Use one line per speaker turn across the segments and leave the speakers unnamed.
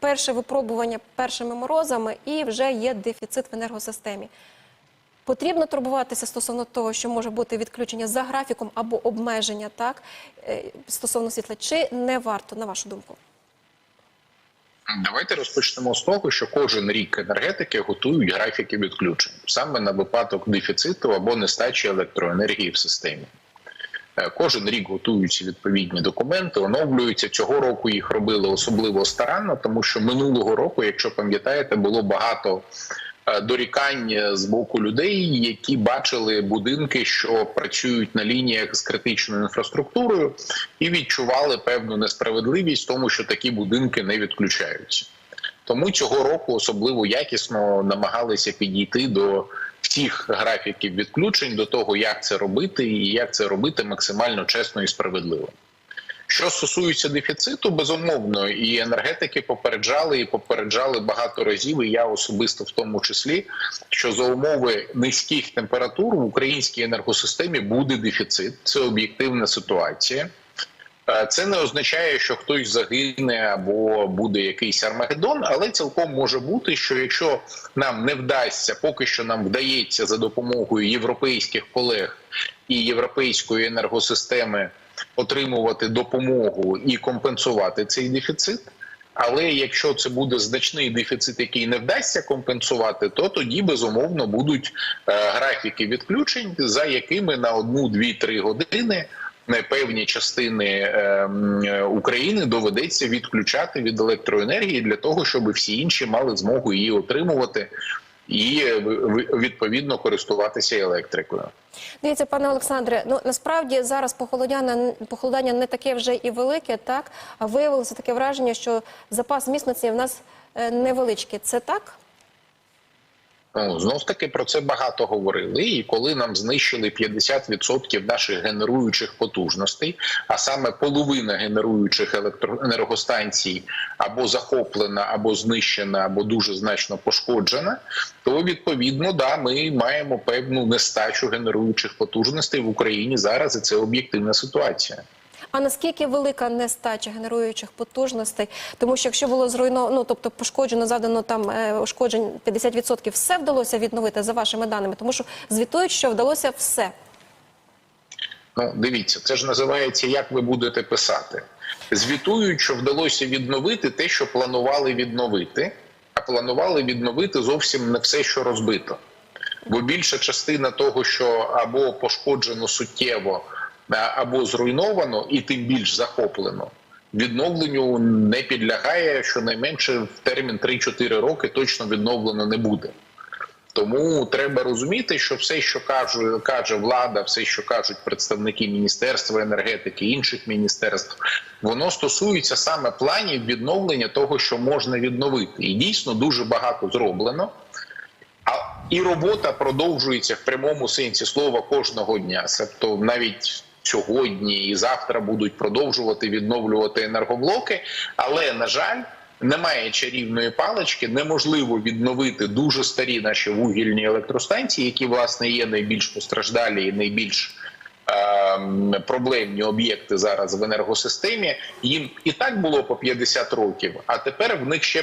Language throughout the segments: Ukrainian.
перше випробування першими морозами і вже є дефіцит в енергосистемі. Потрібно турбуватися стосовно того, що може бути відключення за графіком або обмеження, так е, стосовно світла, чи не варто, на вашу думку?
Давайте розпочнемо з того, що кожен рік енергетики готують графіки відключень саме на випадок дефіциту або нестачі електроенергії в системі. Е, Кожен рік готуються відповідні документи, оновлюються. Цього року їх робили особливо старанно, тому що минулого року, якщо пам'ятаєте, було багато е, дорікань з боку людей, які бачили будинки, що працюють на лініях з критичною інфраструктурою, і відчували певну несправедливість, тому що такі будинки не відключаються. Тому цього року особливо якісно намагалися підійти до всіх графіків відключень, до того, як це робити, і як це робити максимально чесно і справедливо. Що стосується дефіциту, безумовно, і енергетики попереджали і попереджали багато разів. І я особисто в тому числі, що за умови низьких температур в українській енергосистемі буде дефіцит. Це об'єктивна ситуація. Е, Це не означає, що хтось загине або буде якийсь армагеддон, але цілком може бути, що якщо нам не вдасться, поки що нам вдається за допомогою європейських колег і європейської енергосистеми отримувати допомогу і компенсувати цей дефіцит. Але якщо це буде значний дефіцит, який не вдасться компенсувати, то тоді безумовно будуть е, графіки відключень, за якими на одну, дві, три години не певні частини е, м, е, України доведеться відключати від електроенергії для того, щоб всі інші мали змогу її отримувати і е, відповідно користуватися електрикою.
Дивіться, пане Олександре, ну насправді зараз похолодання, похолодання не таке вже і велике, так виявилося таке враження, що запас міцності в нас е, невеличкий. Це так?
Ну, знов таки про це багато говорили. І коли нам знищили 50% наших генеруючих потужностей, а саме половина генеруючих електроенергостанцій або захоплена, або знищена, або дуже значно пошкоджена, то відповідно да ми маємо певну нестачу генеруючих потужностей в Україні зараз. І це об'єктивна ситуація.
А наскільки велика нестача генеруючих потужностей? Тому що якщо було зруйновано, ну тобто пошкоджено, завдано там е, ушкоджень 50%, все вдалося відновити за вашими даними, тому що звітують, що вдалося все.
Ну, дивіться, це ж називається як ви будете писати. Звітують, що вдалося відновити те, що планували відновити, а планували відновити зовсім не все, що розбито. Бо більша частина того, що або пошкоджено суттєво, або зруйновано, і тим більш захоплено, відновленню не підлягає, щонайменше в термін 3-4 роки точно відновлено не буде. Тому треба розуміти, що все, що каже, каже влада, все, що кажуть представники міністерства енергетики інших міністерств, воно стосується саме планів відновлення того, що можна відновити, і дійсно дуже багато зроблено. А і робота продовжується в прямому сенсі слова кожного дня. Тобто навіть сьогодні і завтра будуть продовжувати відновлювати енергоблоки, але на жаль. Немає чарівної палички, неможливо відновити дуже старі наші вугільні електростанції, які власне є найбільш постраждалі і найбільш е, проблемні об'єкти зараз в енергосистемі. Їм і так було по 50 років, а тепер в них ще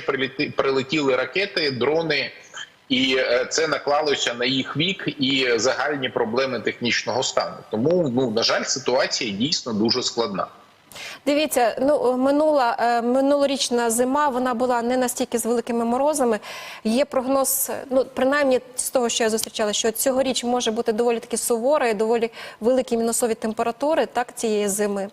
прилетіли ракети, дрони, і е, це наклалося на їх вік і загальні проблеми технічного стану. Тому ну на жаль, ситуація дійсно дуже складна.
Дивіться, ну минула е, минулорічна зима, вона була не настільки з великими морозами. Є прогноз, ну принаймні з того, що я зустрічала, що цьогоріч може бути доволі таки сувора і доволі великі мінусові температури так цієї зими.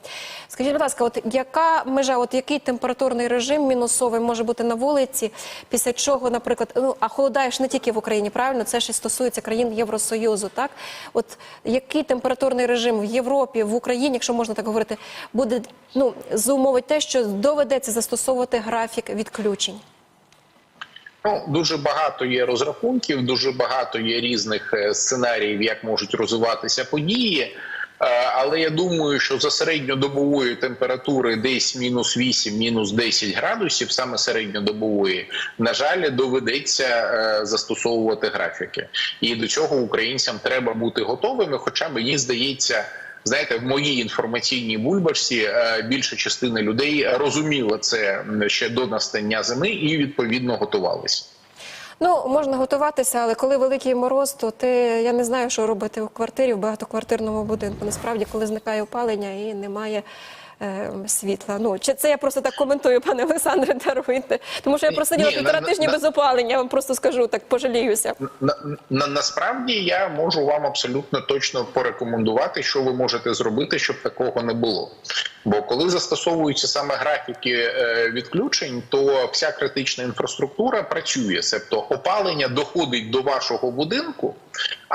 Скажіть, будь ласка, от яка межа, от який температурний режим мінусовий може бути на вулиці, після чого, наприклад, ну а холодає ж не тільки в Україні, правильно? Це і стосується країн Євросоюзу, так? От який температурний режим в Європі, в Україні, якщо можна так говорити, буде ну зумовить те, що доведеться застосовувати графік відключень.
Ну дуже багато є розрахунків, дуже багато є різних е, сценаріїв, як можуть розвиватися події. Е, Але я думаю, що за середньодобової температури десь мінус 8, мінус 10 градусів, саме середньодобової, на жаль, доведеться е, застосовувати графіки, і до цього українцям треба бути готовими. Хоча мені здається, знаєте, в моїй інформаційній бульбашці е, більша частина людей розуміла це ще до настання зими і відповідно готувалися.
Ну, можна готуватися, але коли великий мороз, то ти я не знаю, що робити у квартирі, в багатоквартирному будинку. Насправді, коли зникає опалення і немає. Е, Світла. Ну чи це я просто так коментую, пане Олександре, даруйте. Тому що я просиділа
ні,
півтора
на-
тижні
на-
без опалення. Я вам просто скажу так, пожаліюся.
На, на насправді я можу вам абсолютно точно порекомендувати, що ви можете зробити, щоб такого не було. Бо коли застосовуються саме графіки е, відключень, то вся критична інфраструктура працює, себто опалення доходить до вашого будинку,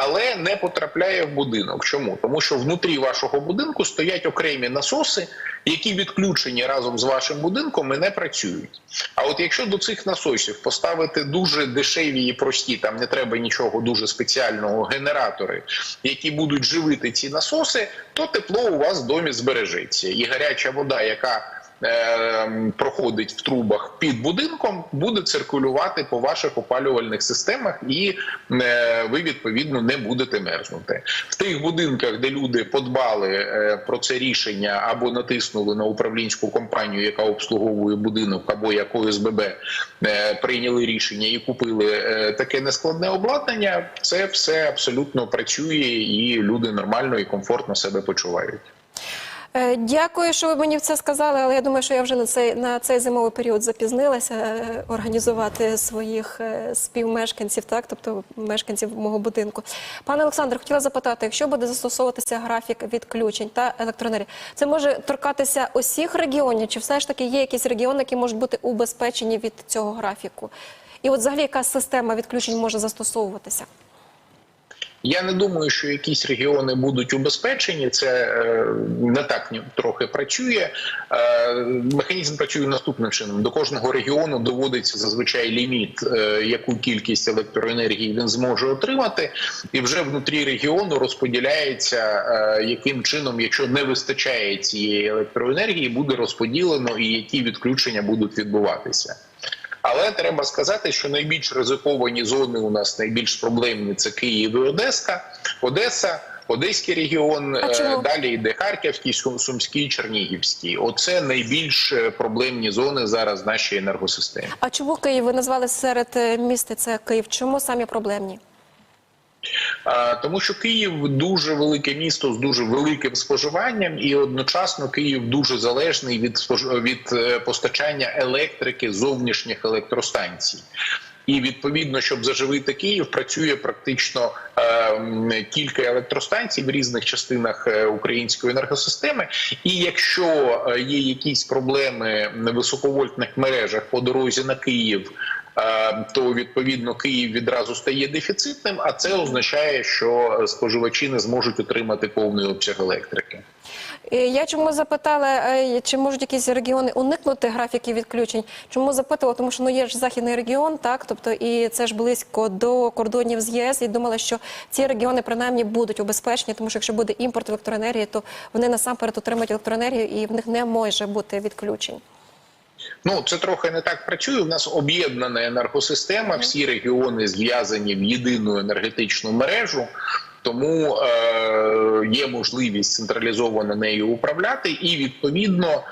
але не потрапляє в будинок. Чому? Тому що внутрі вашого будинку стоять окремі насоси, які відключені разом з вашим будинком і не працюють. А от якщо до цих насосів поставити дуже дешеві і прості, там не треба нічого дуже спеціального, генератори, які будуть живити ці насоси, то тепло у вас в домі збережеться. І гаряча вода, яка проходить в трубах під будинком, буде циркулювати по ваших опалювальних системах, і е, ви відповідно не будете мерзнути. В тих будинках, де люди подбали е, про це рішення або натиснули на управлінську компанію, яка обслуговує будинок, або як ОСББ е, прийняли рішення і купили таке нескладне обладнання, це все абсолютно працює, і люди нормально і комфортно себе почувають.
Е, Дякую, що ви мені це сказали, але я думаю, що я вже на цей на цей зимовий період запізнилася е, організувати своїх е, співмешканців, так тобто мешканців мого будинку. Пане Олександр, хотіла запитати, якщо буде застосовуватися графік відключень та електроенергії, це може торкатися усіх регіонів, чи все ж таки є якісь регіони, які можуть бути убезпечені від цього графіку? І от взагалі яка система відключень може застосовуватися?
Я не думаю, що якісь регіони будуть убезпечені. Це е, не так трохи працює. Е, механізм працює наступним чином: до кожного регіону доводиться зазвичай ліміт, е, яку кількість електроенергії він зможе отримати, і вже внутрі регіону розподіляється, е, яким чином, якщо не вистачає цієї електроенергії, буде розподілено і які відключення будуть відбуватися. Але треба сказати, що найбільш ризиковані зони у нас найбільш проблемні це Київ і Одеска, Одеса. Одеський регіон, е, далі йде Харківський, Сум- Сумський, Чернігівський. Оце найбільш е, проблемні зони зараз в нашій енергосистемі.
А чому Київ ви назвали серед е, міст це Київ? Чому самі проблемні?
А, Тому що Київ дуже велике місто з дуже великим споживанням, і одночасно Київ дуже залежний від від е, постачання електрики зовнішніх електростанцій. І відповідно, щоб заживити Київ, працює практично е, кілька електростанцій в різних частинах е, української енергосистеми. І якщо е, є якісь проблеми на високовольтних мережах по дорозі на Київ, е, то відповідно Київ відразу стає дефіцитним, а це означає, що споживачі не зможуть отримати повний обсяг електрики.
Е, Я чому запитала, е, чи можуть якісь регіони уникнути графіків відключень? Чому запитувала? Тому що ну є ж західний регіон, так тобто і це ж близько до кордонів з ЄС. І думала, що ці регіони принаймні будуть убезпечені, тому що якщо буде імпорт електроенергії, то вони насамперед отримують електроенергію, і в них не може бути відключень.
Ну це трохи не так працює. У нас об'єднана енергосистема. Всі регіони зв'язані в єдину енергетичну мережу. Тому е, є можливість централізовано нею управляти, і відповідно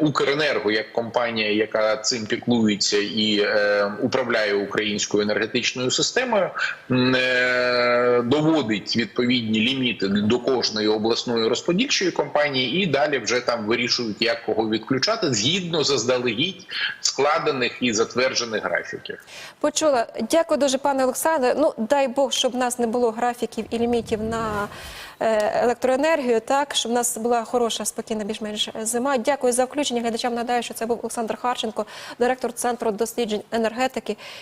Укренерго, як компанія, яка цим піклується і е, управляє українською енергетичною системою, е, доводить відповідні ліміти до кожної обласної розподільчої компанії, і далі вже там вирішують, як кого відключати згідно заздалегідь складених і затверджених графіків.
Почула. Дякую дуже, пане Олександре. Ну дай Бог, щоб нас не було графіків і лімітів на електроенергію, так щоб в нас була хороша, спокійна, більш-менш зима. Дякую за включення. Глядачам нагадаю, що це був Олександр Харченко, директор центру досліджень енергетики.